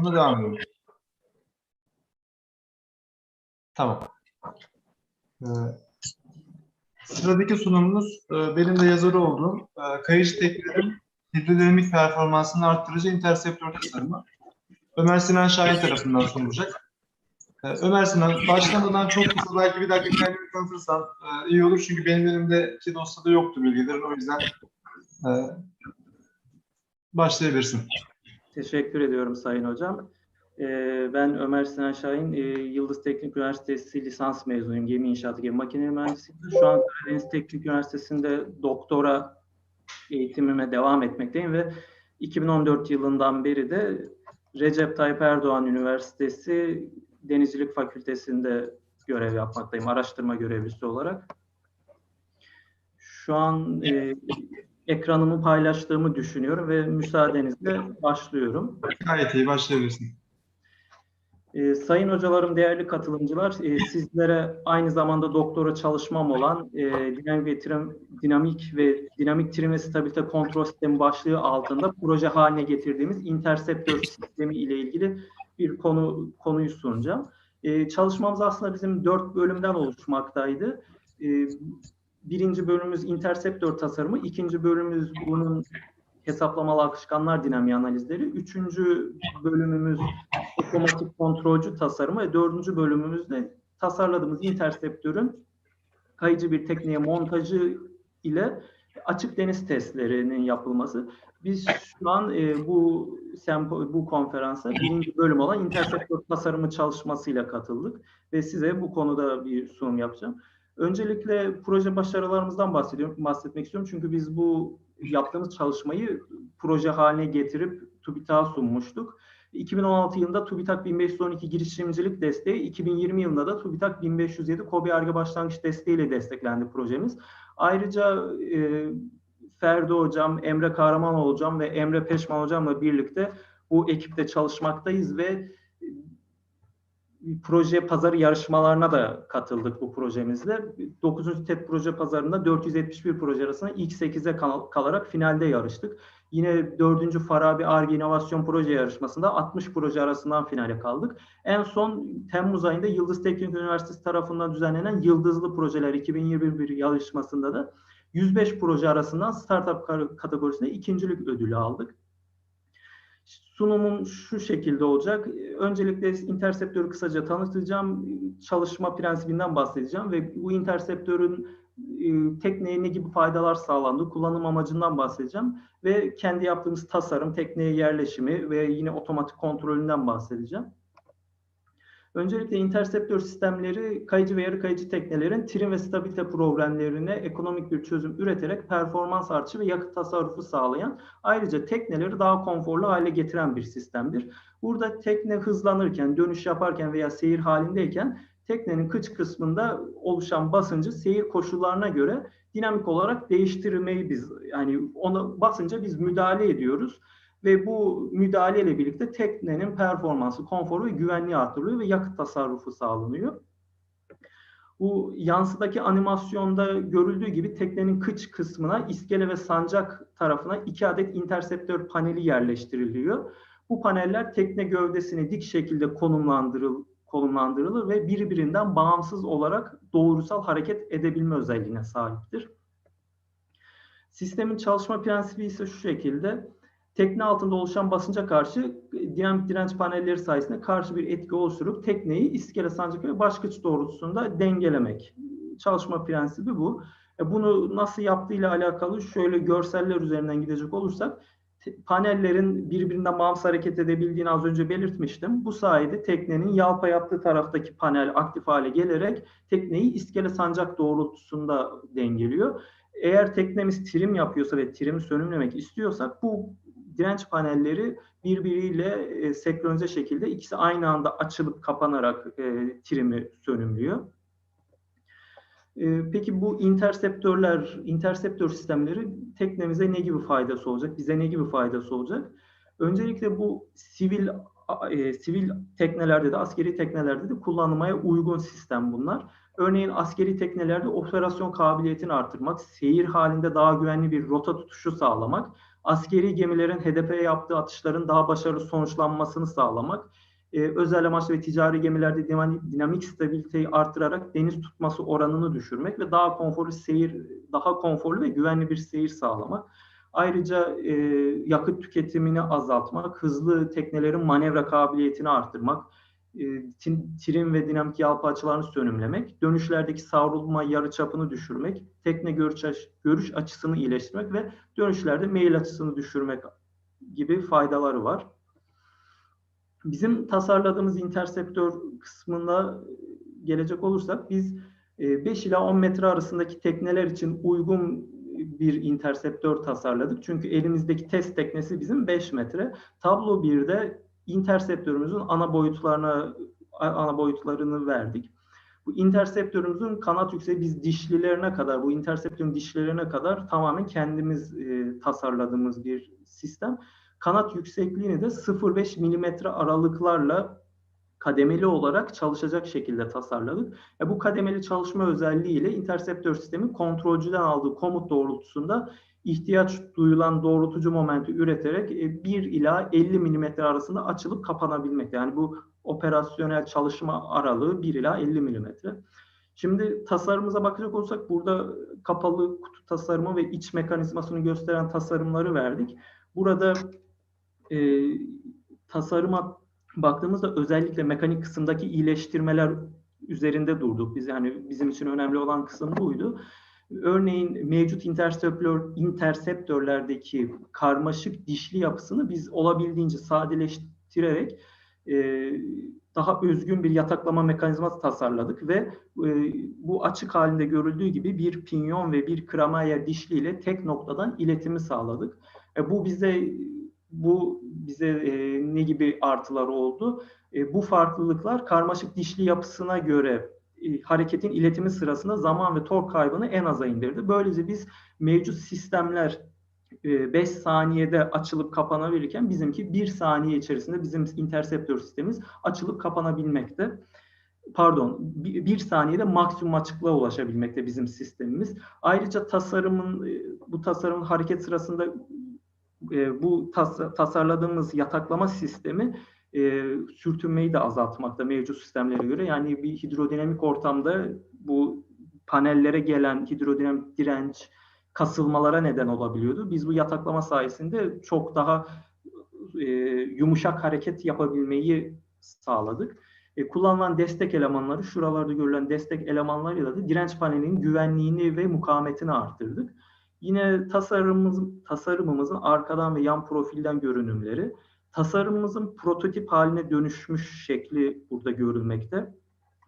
sunumuna devam ediyorum. Tamam. Ee, sıradaki sunumumuz e, benim de yazarı olduğum e, kayıcı teknelerin hidrodinamik performansını arttırıcı interseptör tasarımı Ömer Sinan Şahin tarafından sunulacak. Ee, Ömer Sinan, başlamadan çok kısa belki bir dakika kendini tanıtırsan e, iyi olur. Çünkü benim elimdeki dosyada yoktu bilgilerin. O yüzden e, başlayabilirsin. Teşekkür ediyorum Sayın Hocam. Ee, Ben Ömer Sinan Şahin, e, Yıldız Teknik Üniversitesi lisans mezunuyum. Gemi İnşaatı, Gemi Makineleri Mühendisliği. Şu an Karadeniz Teknik Üniversitesi'nde doktora eğitimime devam etmekteyim ve 2014 yılından beri de Recep Tayyip Erdoğan Üniversitesi Denizcilik Fakültesi'nde görev yapmaktayım, araştırma görevlisi olarak. Şu an e, ekranımı paylaştığımı düşünüyorum ve müsaadenizle başlıyorum. Gayet iyi başlayabilirsin. Ee, sayın hocalarım, değerli katılımcılar, e, sizlere aynı zamanda doktora çalışmam olan e, dinamik ve trim, dinamik ve dinamik trim ve stabilite kontrol sistemi başlığı altında proje haline getirdiğimiz interseptör sistemi ile ilgili bir konu konuyu sunacağım. E, çalışmamız aslında bizim dört bölümden oluşmaktaydı. E, birinci bölümümüz interseptör tasarımı, ikinci bölümümüz bunun hesaplamalı akışkanlar dinamiği analizleri, üçüncü bölümümüz otomatik kontrolcü tasarımı ve dördüncü bölümümüzde tasarladığımız interseptörün kayıcı bir tekneye montajı ile açık deniz testlerinin yapılması. Biz şu an e, bu sempo, bu konferansa birinci bölüm olan interseptör tasarımı çalışmasıyla katıldık ve size bu konuda bir sunum yapacağım. Öncelikle proje başarılarımızdan bahsediyorum, bahsetmek istiyorum çünkü biz bu yaptığımız çalışmayı proje haline getirip TÜBİTAK'a sunmuştuk. 2016 yılında TÜBİTAK 1512 girişimcilik desteği, 2020 yılında da TÜBİTAK 1507 KOBİ Arge Başlangıç Desteği ile desteklendi projemiz. Ayrıca e, Ferdi Hocam, Emre Kahramanoğlu Hocam ve Emre Peşman Hocam'la birlikte bu ekipte çalışmaktayız ve proje pazarı yarışmalarına da katıldık bu projemizle. 9. TED proje pazarında 471 proje arasında ilk 8'e kalarak finalde yarıştık. Yine 4. Farabi Arge İnovasyon Proje yarışmasında 60 proje arasından finale kaldık. En son Temmuz ayında Yıldız Teknik Üniversitesi tarafından düzenlenen Yıldızlı Projeler 2021 yarışmasında da 105 proje arasından startup kategorisinde ikincilik ödülü aldık. Sunumum şu şekilde olacak. Öncelikle interseptörü kısaca tanıtacağım. Çalışma prensibinden bahsedeceğim ve bu interseptörün e, tekneye ne gibi faydalar sağlandı, kullanım amacından bahsedeceğim ve kendi yaptığımız tasarım, tekneye yerleşimi ve yine otomatik kontrolünden bahsedeceğim. Öncelikle interseptör sistemleri kayıcı ve yarı kayıcı teknelerin trim ve stabilite problemlerine ekonomik bir çözüm üreterek performans artışı ve yakıt tasarrufu sağlayan ayrıca tekneleri daha konforlu hale getiren bir sistemdir. Burada tekne hızlanırken, dönüş yaparken veya seyir halindeyken teknenin kıç kısmında oluşan basıncı seyir koşullarına göre dinamik olarak değiştirmeyi biz yani ona basınca biz müdahale ediyoruz ve bu müdahale ile birlikte teknenin performansı, konforu ve güvenliği artırılıyor ve yakıt tasarrufu sağlanıyor. Bu yansıdaki animasyonda görüldüğü gibi teknenin kıç kısmına iskele ve sancak tarafına iki adet interseptör paneli yerleştiriliyor. Bu paneller tekne gövdesini dik şekilde konumlandırıl, konumlandırılır ve birbirinden bağımsız olarak doğrusal hareket edebilme özelliğine sahiptir. Sistemin çalışma prensibi ise şu şekilde. Tekne altında oluşan basınca karşı dinamik direnç panelleri sayesinde karşı bir etki oluşturup tekneyi iskele sancak ve başkıç doğrultusunda dengelemek. Çalışma prensibi bu. E, bunu nasıl yaptığıyla alakalı şöyle görseller üzerinden gidecek olursak panellerin birbirinden bağımsız hareket edebildiğini az önce belirtmiştim. Bu sayede teknenin yalpa yaptığı taraftaki panel aktif hale gelerek tekneyi iskele sancak doğrultusunda dengeliyor. Eğer teknemiz trim yapıyorsa ve trimi sönümlemek istiyorsak bu direnç panelleri birbiriyle e, senkronize şekilde ikisi aynı anda açılıp kapanarak e, trimi sönümlüyor. E, peki bu interseptörler, interseptör sistemleri teknemize ne gibi faydası olacak? Bize ne gibi faydası olacak? Öncelikle bu sivil e, sivil teknelerde de askeri teknelerde de kullanılmaya uygun sistem bunlar. Örneğin askeri teknelerde operasyon kabiliyetini artırmak, seyir halinde daha güvenli bir rota tutuşu sağlamak, askeri gemilerin hedefe yaptığı atışların daha başarılı sonuçlanmasını sağlamak, e, özel amaçlı ve ticari gemilerde dinamik, stabiliteyi artırarak deniz tutması oranını düşürmek ve daha konforlu seyir, daha konforlu ve güvenli bir seyir sağlamak. Ayrıca e, yakıt tüketimini azaltmak, hızlı teknelerin manevra kabiliyetini arttırmak, e, trim ve dinamik yalpa açılarını sönümlemek, dönüşlerdeki savrulma yarıçapını düşürmek, tekne görüş, açısını iyileştirmek ve dönüşlerde meyil açısını düşürmek gibi faydaları var. Bizim tasarladığımız interseptör kısmında gelecek olursak biz 5 ila 10 metre arasındaki tekneler için uygun bir interseptör tasarladık. Çünkü elimizdeki test teknesi bizim 5 metre. Tablo 1'de interseptörümüzün ana boyutlarına ana boyutlarını verdik. Bu interseptörümüzün kanat yükseği biz dişlilerine kadar, bu interseptörün dişlilerine kadar tamamen kendimiz e, tasarladığımız bir sistem. Kanat yüksekliğini de 0,5 milimetre aralıklarla kademeli olarak çalışacak şekilde tasarladık. E bu kademeli çalışma özelliğiyle interseptör sistemi kontrolcüden aldığı komut doğrultusunda ihtiyaç duyulan doğrultucu momenti üreterek 1 e, ila 50 milimetre arasında açılıp kapanabilmekte. Yani bu operasyonel çalışma aralığı 1 ila 50 milimetre. Şimdi tasarımımıza bakacak olursak burada kapalı kutu tasarımı ve iç mekanizmasını gösteren tasarımları verdik. Burada e, tasarıma baktığımızda özellikle mekanik kısımdaki iyileştirmeler üzerinde durduk. Biz yani bizim için önemli olan kısım buydu. Örneğin mevcut interseptör, interseptörlerdeki karmaşık dişli yapısını biz olabildiğince sadeleştirerek e, daha özgün bir yataklama mekanizması tasarladık ve e, bu açık halinde görüldüğü gibi bir pinyon ve bir kramayer dişli ile tek noktadan iletimi sağladık. E, bu bize bu bize e, ne gibi artılar oldu? E, bu farklılıklar karmaşık dişli yapısına göre e, hareketin iletimi sırasında zaman ve tork kaybını en aza indirdi. Böylece biz mevcut sistemler 5 e, saniyede açılıp kapanabilirken bizimki 1 saniye içerisinde bizim interseptör sistemimiz açılıp kapanabilmekte. Pardon, 1 saniyede maksimum açıklığa ulaşabilmekte bizim sistemimiz. Ayrıca tasarımın e, bu tasarımın hareket sırasında bu tas tasarladığımız yataklama sistemi e, sürtünmeyi de azaltmakta mevcut sistemlere göre. Yani bir hidrodinamik ortamda bu panellere gelen hidrodinamik direnç kasılmalara neden olabiliyordu. Biz bu yataklama sayesinde çok daha e, yumuşak hareket yapabilmeyi sağladık. E, kullanılan destek elemanları, şuralarda görülen destek elemanlarıyla da direnç panelinin güvenliğini ve mukavemetini arttırdık. Yine tasarımımız, tasarımımızın arkadan ve yan profilden görünümleri, Tasarımımızın prototip haline dönüşmüş şekli burada görülmekte.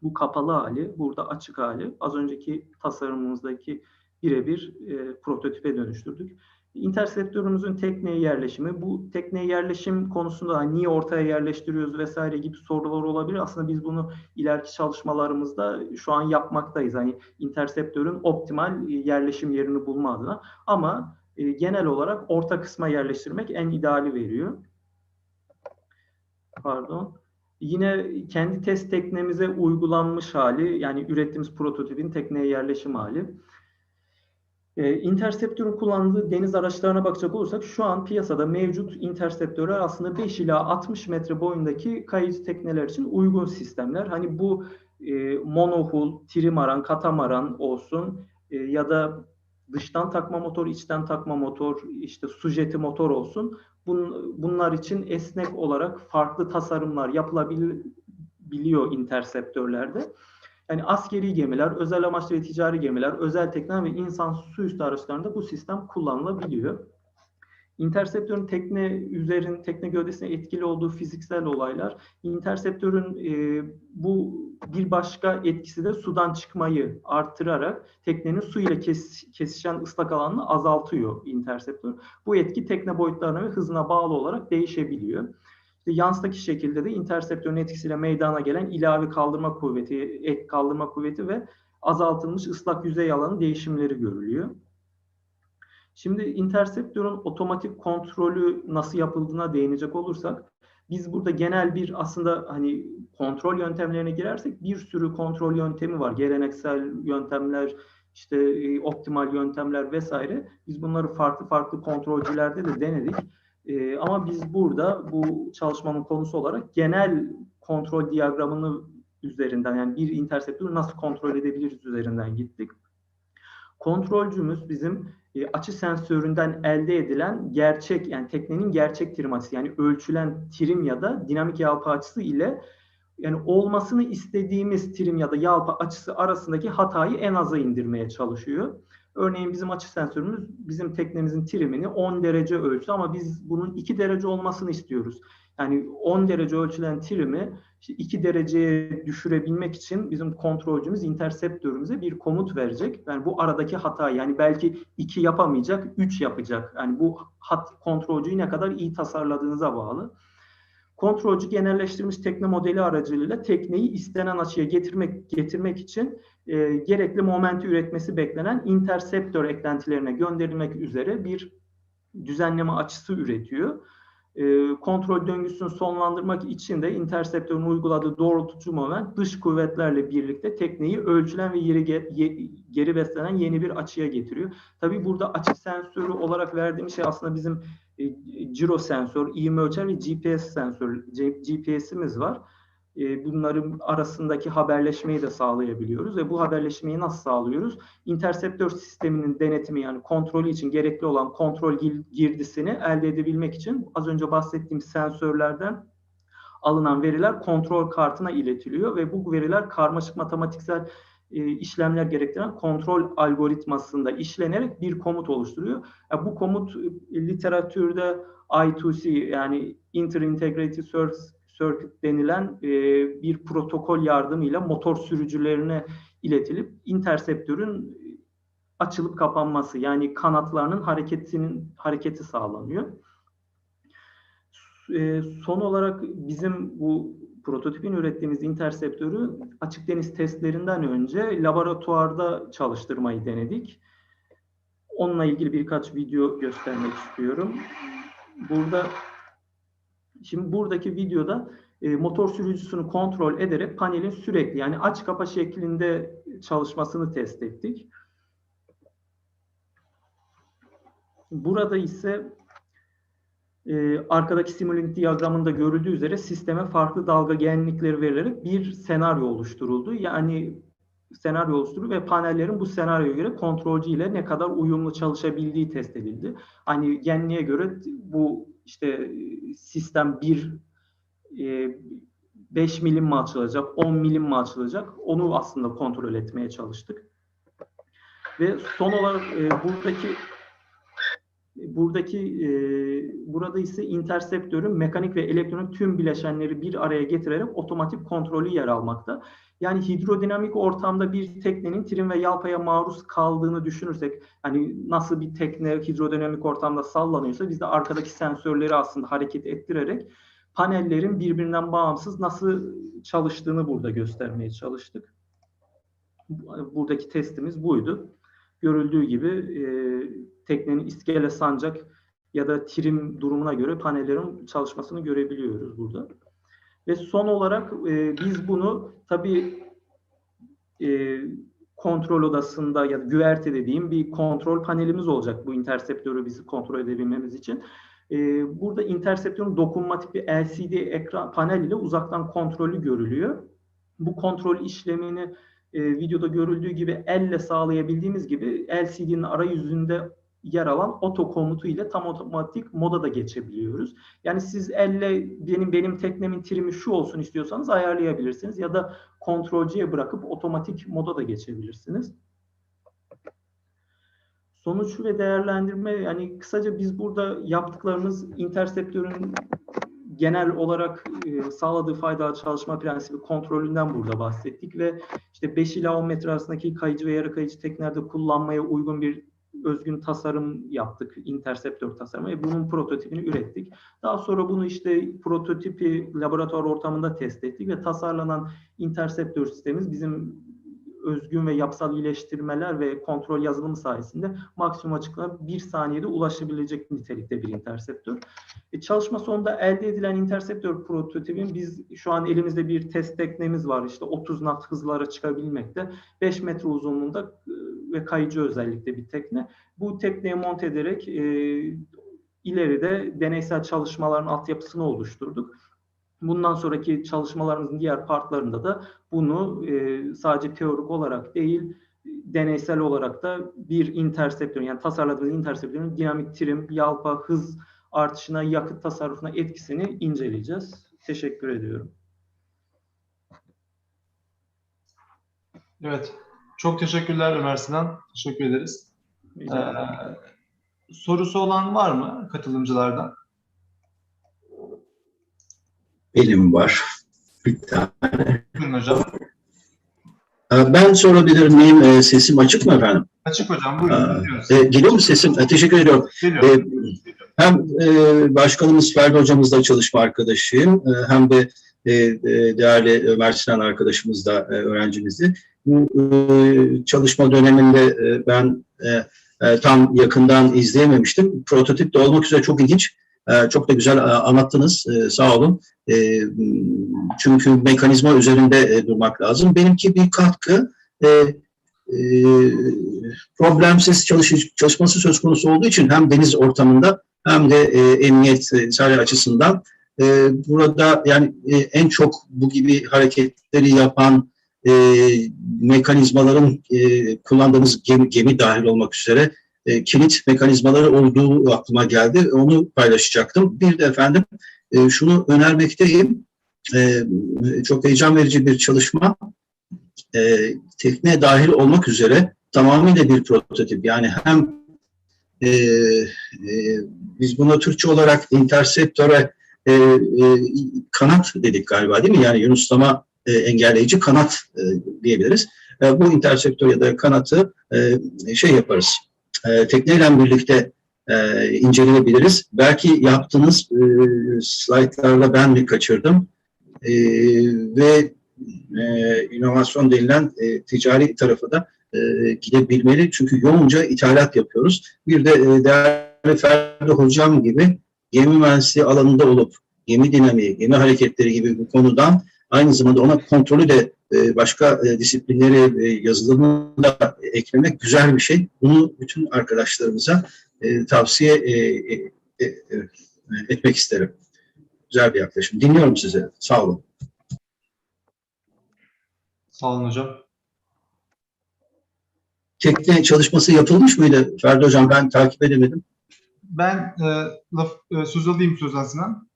Bu kapalı hali, burada açık hali. Az önceki tasarımımızdaki birebir e, prototipe dönüştürdük. Interseptörümüzün tekneye yerleşimi, bu tekneye yerleşim konusunda niye ortaya yerleştiriyoruz vesaire gibi sorular olabilir. Aslında biz bunu ileriki çalışmalarımızda şu an yapmaktayız. Hani interseptörün optimal yerleşim yerini bulma adına. Ama e, genel olarak orta kısma yerleştirmek en ideali veriyor pardon. Yine kendi test teknemize uygulanmış hali yani ürettiğimiz prototipin tekneye yerleşim hali. E, Interceptor'un kullandığı deniz araçlarına bakacak olursak şu an piyasada mevcut interseptörler aslında 5 ila 60 metre boyundaki kayıcı tekneler için uygun sistemler. Hani bu e, monohull, trimaran, katamaran olsun e, ya da dıştan takma motor, içten takma motor, işte sujeti motor olsun. Bun, bunlar için esnek olarak farklı tasarımlar yapılabiliyor interseptörlerde. Yani askeri gemiler, özel amaçlı ve ticari gemiler, özel tekne ve insan su üstü araçlarında bu sistem kullanılabiliyor. Interseptörün tekne üzerin, tekne gövdesine etkili olduğu fiziksel olaylar. Interseptörün e, bu bir başka etkisi de sudan çıkmayı artırarak teknenin su ile kes, kesişen ıslak alanını azaltıyor interseptör. Bu etki tekne boyutlarına ve hızına bağlı olarak değişebiliyor. İşte Yans'taki şekilde de interseptörün etkisiyle meydana gelen ilave kaldırma kuvveti, ek kaldırma kuvveti ve azaltılmış ıslak yüzey alanı değişimleri görülüyor. Şimdi interseptörün otomatik kontrolü nasıl yapıldığına değinecek olursak biz burada genel bir aslında hani kontrol yöntemlerine girersek bir sürü kontrol yöntemi var. Geleneksel yöntemler işte e, optimal yöntemler vesaire. Biz bunları farklı farklı kontrolcülerde de denedik. E, ama biz burada bu çalışmanın konusu olarak genel kontrol diyagramını üzerinden yani bir interseptörü nasıl kontrol edebiliriz üzerinden gittik. Kontrolcümüz bizim e, açı sensöründen elde edilen gerçek yani teknenin gerçek trim yani ölçülen trim ya da dinamik yalpa açısı ile yani olmasını istediğimiz trim ya da yalpa açısı arasındaki hatayı en aza indirmeye çalışıyor. Örneğin bizim açı sensörümüz bizim teknemizin trimini 10 derece ölçtü ama biz bunun 2 derece olmasını istiyoruz. Yani 10 derece ölçülen trimi işte 2 dereceye düşürebilmek için bizim kontrolcümüz interseptörümüze bir komut verecek. Yani bu aradaki hata yani belki 2 yapamayacak, 3 yapacak. Yani bu hat kontrolcüyü ne kadar iyi tasarladığınıza bağlı. Kontrolcü genelleştirilmiş tekne modeli aracılığıyla tekneyi istenen açıya getirmek getirmek için e, gerekli momenti üretmesi beklenen interseptör eklentilerine gönderilmek üzere bir düzenleme açısı üretiyor. E, kontrol döngüsünü sonlandırmak için de interseptörün uyguladığı doğrultucu moment dış kuvvetlerle birlikte tekneyi ölçülen ve yeri ge, ye, geri beslenen yeni bir açıya getiriyor. Tabii burada açı sensörü olarak verdiğim şey aslında bizim e, giro sensör, ivme ölçer ve GPS sensör, GPS'imiz var. E, bunların arasındaki haberleşmeyi de sağlayabiliyoruz ve bu haberleşmeyi nasıl sağlıyoruz? Interseptör sisteminin denetimi yani kontrolü için gerekli olan kontrol girdisini elde edebilmek için az önce bahsettiğim sensörlerden alınan veriler kontrol kartına iletiliyor ve bu veriler karmaşık matematiksel e, işlemler gerektiren kontrol algoritmasında işlenerek bir komut oluşturuyor. Yani bu komut e, literatürde I2C yani Inter-Integrated Circuit denilen e, bir protokol yardımıyla motor sürücülerine iletilip interseptörün açılıp kapanması yani kanatlarının hareketinin hareketi sağlanıyor. Son olarak bizim bu prototipin ürettiğimiz interseptörü açık deniz testlerinden önce laboratuvarda çalıştırmayı denedik. Onunla ilgili birkaç video göstermek istiyorum. Burada şimdi buradaki videoda e, motor sürücüsünü kontrol ederek panelin sürekli yani aç kapa şeklinde çalışmasını test ettik. Burada ise e, arkadaki Simulink diyagramında görüldüğü üzere sisteme farklı dalga genlikleri verilerek bir senaryo oluşturuldu. Yani senaryo oluşturuldu ve panellerin bu senaryoya göre kontrolcü ile ne kadar uyumlu çalışabildiği test edildi. Hani genliğe göre bu işte sistem bir e, 5 milim mi açılacak, 10 milim mi açılacak onu aslında kontrol etmeye çalıştık. Ve son olarak e, buradaki buradaki e, burada ise interseptörün mekanik ve elektronik tüm bileşenleri bir araya getirerek otomatik kontrolü yer almakta. Yani hidrodinamik ortamda bir teknenin trim ve yalpaya maruz kaldığını düşünürsek hani nasıl bir tekne hidrodinamik ortamda sallanıyorsa biz de arkadaki sensörleri aslında hareket ettirerek panellerin birbirinden bağımsız nasıl çalıştığını burada göstermeye çalıştık. Buradaki testimiz buydu. Görüldüğü gibi e, teknenin iskele sancak ya da trim durumuna göre panellerin çalışmasını görebiliyoruz burada. Ve son olarak e, biz bunu tabii e, kontrol odasında ya da güverte dediğim bir kontrol panelimiz olacak bu interseptörü bizi kontrol edebilmemiz için. E, burada interseptörün dokunmatik bir LCD ekran panel ile uzaktan kontrolü görülüyor. Bu kontrol işlemini e, videoda görüldüğü gibi elle sağlayabildiğimiz gibi LCD'nin arayüzünde yer alan oto komutu ile tam otomatik moda da geçebiliyoruz. Yani siz elle benim benim teknemin trimi şu olsun istiyorsanız ayarlayabilirsiniz ya da kontrolcüye bırakıp otomatik moda da geçebilirsiniz. Sonuç ve değerlendirme yani kısaca biz burada yaptıklarımız interseptörün genel olarak e, sağladığı faydalı çalışma prensibi kontrolünden burada bahsettik ve işte 5 ila 10 metre arasındaki kayıcı ve yarı kayıcı teknelerde kullanmaya uygun bir özgün tasarım yaptık, interseptör tasarımı ve bunun prototipini ürettik. Daha sonra bunu işte prototipi laboratuvar ortamında test ettik ve tasarlanan interseptör sistemimiz bizim özgün ve yapısal iyileştirmeler ve kontrol yazılımı sayesinde maksimum açıklığa bir saniyede ulaşabilecek nitelikte bir interseptör. E, çalışma sonunda elde edilen interseptör prototipin biz şu an elimizde bir test teknemiz var. İşte 30 knot hızlara çıkabilmekte. 5 metre uzunluğunda ve kayıcı özellikle bir tekne. Bu tekneyi monte ederek e, ileride deneysel çalışmaların altyapısını oluşturduk. Bundan sonraki çalışmalarımızın diğer partlarında da bunu e, sadece teorik olarak değil, deneysel olarak da bir interseptörün yani tasarladığımız interseptörün dinamik trim, yalpa, hız artışına, yakıt tasarrufuna etkisini inceleyeceğiz. Teşekkür ediyorum. Evet. Çok teşekkürler Ömer Sinan. Teşekkür ederiz. Ee, sorusu olan var mı katılımcılardan? Benim var. Bir tane. Buyurun hocam. Ee, Ben sorabilir miyim? Ee, Sesim açık mı efendim? Açık hocam. Buyurun. Ee, Geliyor mu sesim? Ee, Teşekkür ediyorum. Geliyor. Ee, Hem e, başkanımız Ferdi hocamızla çalışma arkadaşıyım e, hem de e, e, değerli Ömer Sinan arkadaşımız da e, öğrencimizdi. Bu e, çalışma döneminde e, ben e, e, tam yakından izleyememiştim. Prototip de olmak üzere çok ilginç. E, Çok da güzel e, anlattınız. E, Sağ olun. E, Çünkü mekanizma üzerinde e, durmak lazım. Benimki bir katkı. E, problemsiz çalış çalışması söz konusu olduğu için hem deniz ortamında hem de e, emniyet vesaire açısından burada yani en çok bu gibi hareketleri yapan e, mekanizmaların e, kullandığımız gemi, gemi dahil olmak üzere e, kilit mekanizmaları olduğu aklıma geldi. Onu paylaşacaktım. Bir de efendim e, şunu önermekteyim. E, çok heyecan verici bir çalışma. E, tekne dahil olmak üzere tamamıyla bir prototip. Yani hem e, e, biz buna Türkçe olarak interseptöre e, e, kanat dedik galiba değil mi? Yani yunuslama e, engelleyici kanat e, diyebiliriz. E, bu interseptör ya da kanatı e, şey yaparız. E, tekneyle birlikte e, inceleyebiliriz. Belki yaptığınız e, slaytlarla ben bir kaçırdım. E, ve e, inovasyon denilen e, ticari tarafı da e, gidebilmeli. Çünkü yoğunca ithalat yapıyoruz. Bir de e, değerli Ferdi Hocam gibi gemi mühendisliği alanında olup gemi dinamiği, gemi hareketleri gibi bu konudan aynı zamanda ona kontrolü de e, başka e, disiplinleri, e, da eklemek güzel bir şey. Bunu bütün arkadaşlarımıza e, tavsiye e, e, e, e, etmek isterim. Güzel bir yaklaşım. Dinliyorum sizi. Sağ olun. Sağ olun hocam. Tekne çalışması yapılmış mıydı Ferdi Hocam? Ben takip edemedim. Ben e, laf, e, söz alayım sözden Sinan.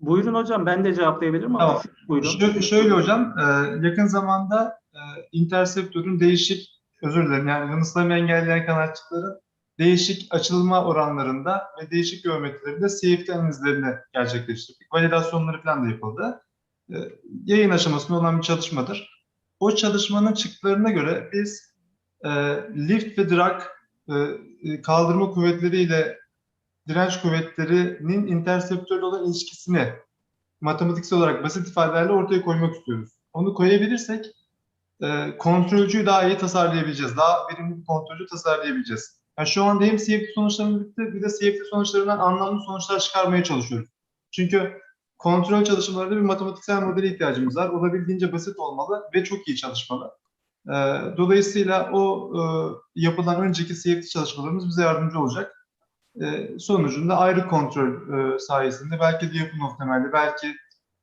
Buyurun hocam ben de cevaplayabilirim ama Tamam. buyurun. Şö- şöyle hocam, e, yakın zamanda e, interseptörün değişik, özür dilerim yani yanıslama engelleyen kanatçıkların değişik açılma oranlarında ve değişik geometrilerinde CFD analizlerini gerçekleştirdik. Validasyonları falan da yapıldı. E, yayın aşamasında olan bir çalışmadır. O çalışmanın çıktılarına göre biz e, lift ve drag e, kaldırma kuvvetleriyle direnç kuvvetlerinin interseptörle olan ilişkisini matematiksel olarak basit ifadelerle ortaya koymak istiyoruz. Onu koyabilirsek e, kontrolcüyü daha iyi tasarlayabileceğiz. Daha verimli bir kontrolcü tasarlayabileceğiz. Yani şu anda hem CFD sonuçlarımız bitti bir de CFD sonuçlarından anlamlı sonuçlar çıkarmaya çalışıyoruz. Çünkü kontrol çalışmalarında bir matematiksel modele ihtiyacımız var. Olabildiğince basit olmalı ve çok iyi çalışmalı. E, dolayısıyla o e, yapılan önceki CFD çalışmalarımız bize yardımcı olacak. E, sonucunda ayrı kontrol e, sayesinde belki de yapı belki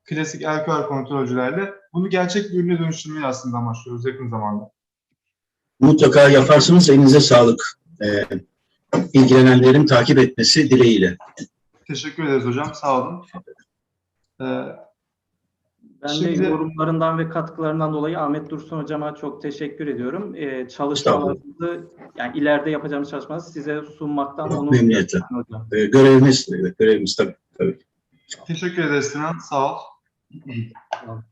klasik LQR kontrolcülerle bunu gerçek bir ürüne dönüştürmeyi aslında amaçlıyoruz yakın zamanda. Mutlaka yaparsınız. Elinize sağlık. Ee, ilgilenenlerin takip etmesi dileğiyle. Teşekkür ederiz hocam. Sağ olun. E, Ben Şimdi- de yorumlarından ve katkılarından dolayı Ahmet Dursun hocama çok teşekkür ediyorum. Ee, çalışmalarınızı yani ileride yapacağımız çalışmaları size sunmaktan onu Memnuniyetle. Ee, görevimiz, görevimiz tabii. tabii. teşekkür ederiz Sinan. Sağ ol. Tamam.